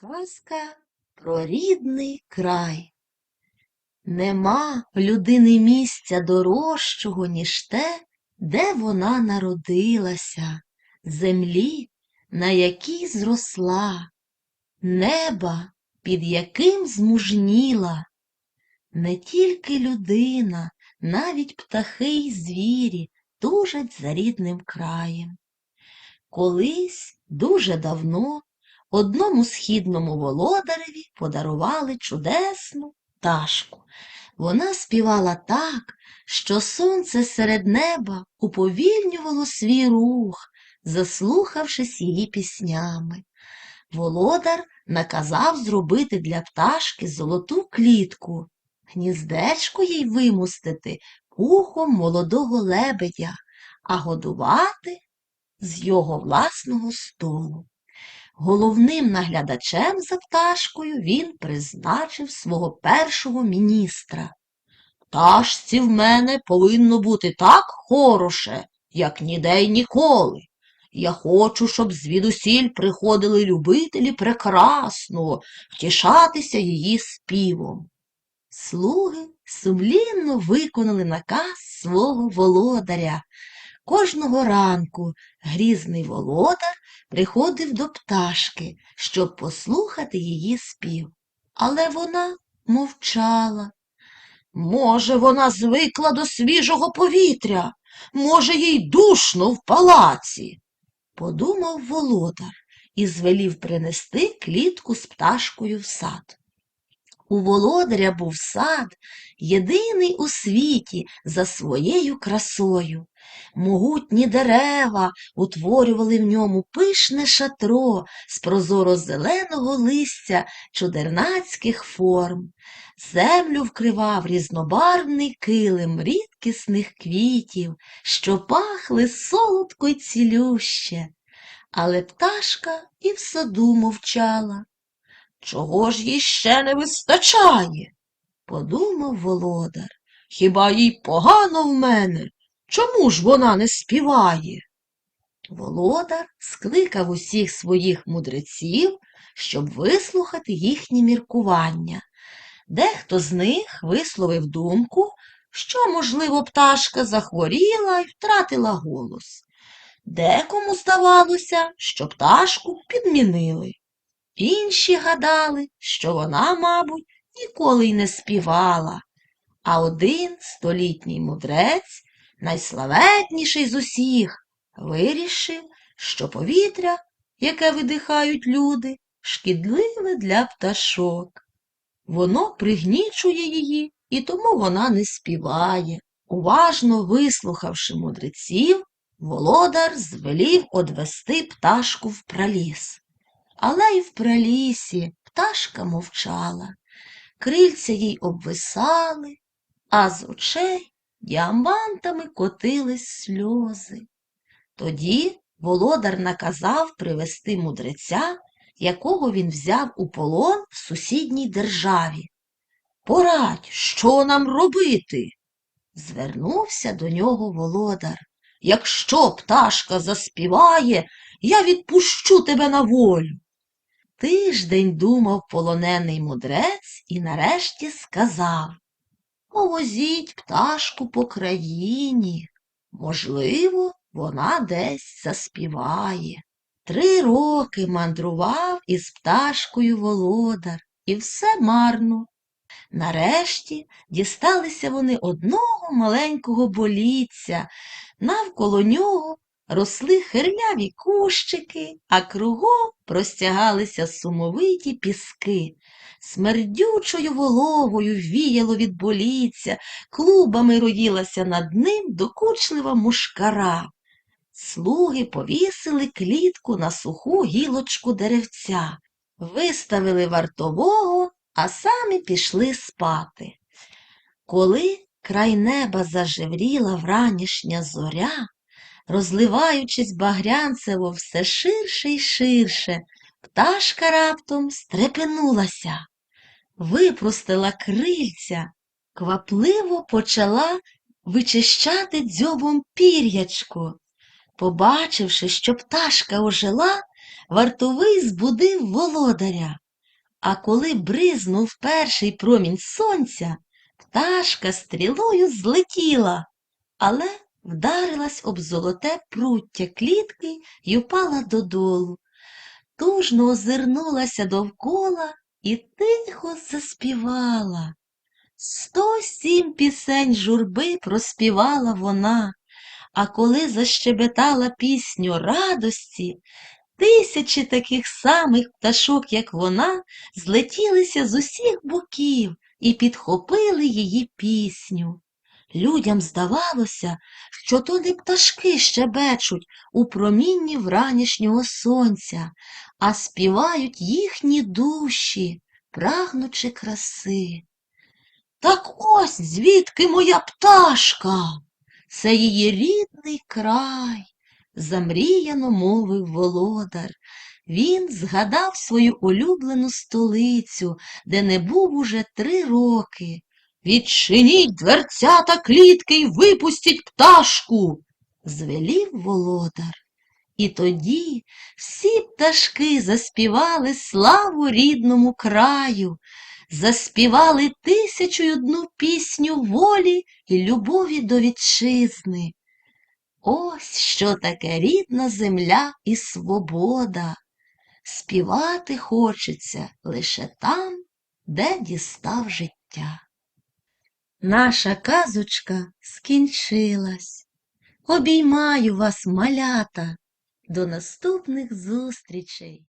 Казка про рідний край. Нема людини місця дорожчого, ніж те, де вона народилася, землі, на якій зросла, неба, під яким змужніла. Не тільки людина, навіть птахи й звірі тужать за рідним краєм. Колись, дуже давно, одному східному володареві подарували чудесну пташку. Вона співала так, що сонце серед неба уповільнювало свій рух, заслухавшись її піснями. Володар наказав зробити для пташки золоту клітку, гніздечко їй вимустити пухом молодого лебедя, а годувати з його власного столу. Головним наглядачем за пташкою він призначив свого першого міністра. Пташці в мене повинно бути так хороше, як ніде й ніколи. Я хочу, щоб звідусіль приходили любителі прекрасного, втішатися її співом. Слуги сумлінно виконали наказ свого володаря. Кожного ранку грізний володар приходив до пташки, щоб послухати її спів. Але вона мовчала. Може, вона звикла до свіжого повітря, може, їй душно в палаці, подумав володар і звелів принести клітку з пташкою в сад. У володаря був сад, єдиний у світі за своєю красою. Могутні дерева утворювали в ньому пишне шатро з прозоро-зеленого листя чудернацьких форм. Землю вкривав різнобарвний килим рідкісних квітів, що пахли солодко й цілюще. Але пташка і в саду мовчала. Чого ж їй ще не вистачає? подумав володар. Хіба їй погано в мене? Чому ж вона не співає? Володар скликав усіх своїх мудреців, щоб вислухати їхні міркування. Дехто з них висловив думку, що, можливо, пташка захворіла і втратила голос. Декому здавалося, що пташку підмінили. Інші гадали, що вона, мабуть, ніколи й не співала. А один столітній мудрець, найславетніший з усіх, вирішив, що повітря, яке видихають люди, шкідливе для пташок. Воно пригнічує її, і тому вона не співає. Уважно вислухавши мудреців, володар звелів одвести пташку в праліс. Але й в пралісі пташка мовчала, крильця їй обвисали, а з очей діамантами котились сльози. Тоді володар наказав привести мудреця, якого він взяв у полон в сусідній державі. Порадь, що нам робити? Звернувся до нього володар. Якщо пташка заспіває, я відпущу тебе на волю. Тиждень думав полонений мудрець і нарешті сказав Повозіть пташку по країні. Можливо, вона десь заспіває. Три роки мандрував із пташкою володар, і все марно. Нарешті дісталися вони одного маленького боліця, навколо нього росли хирляві кущики, а кругом простягалися сумовиті піски. Смердючою вологою віяло від боліця, клубами роїлася над ним докучлива мушкара. Слуги повісили клітку на суху гілочку деревця, виставили вартового, а самі пішли спати. Коли край неба зажевріла вранішня зоря, розливаючись багрянцево все ширше й ширше, пташка раптом стрепенулася, випростила крильця, квапливо почала вичищати дзьобом пір'ячко. Побачивши, що пташка ожила, вартовий збудив володаря. А коли бризнув перший промінь сонця, пташка стрілою злетіла, але вдарилась об золоте пруття клітки й упала додолу. Тужно озирнулася довкола і тихо заспівала. Сто сім пісень журби проспівала вона, а коли защебетала пісню радості, тисячі таких самих пташок, як вона, злетілися з усіх боків і підхопили її пісню. Людям здавалося, що то не пташки щебечуть у промінні вранішнього сонця, а співають їхні душі, прагнучи краси. Так ось звідки моя пташка? Це її рідний край, замріяно мовив володар. Він згадав свою улюблену столицю, де не був уже три роки. Відчиніть дверцята клітки й випустіть пташку, звелів володар. І тоді всі пташки заспівали славу рідному краю, заспівали тисячу й одну пісню волі і любові до вітчизни. Ось що таке рідна земля і свобода. Співати хочеться лише там, де дістав життя. Наша казочка скінчилась. Обіймаю вас, малята, до наступних зустрічей!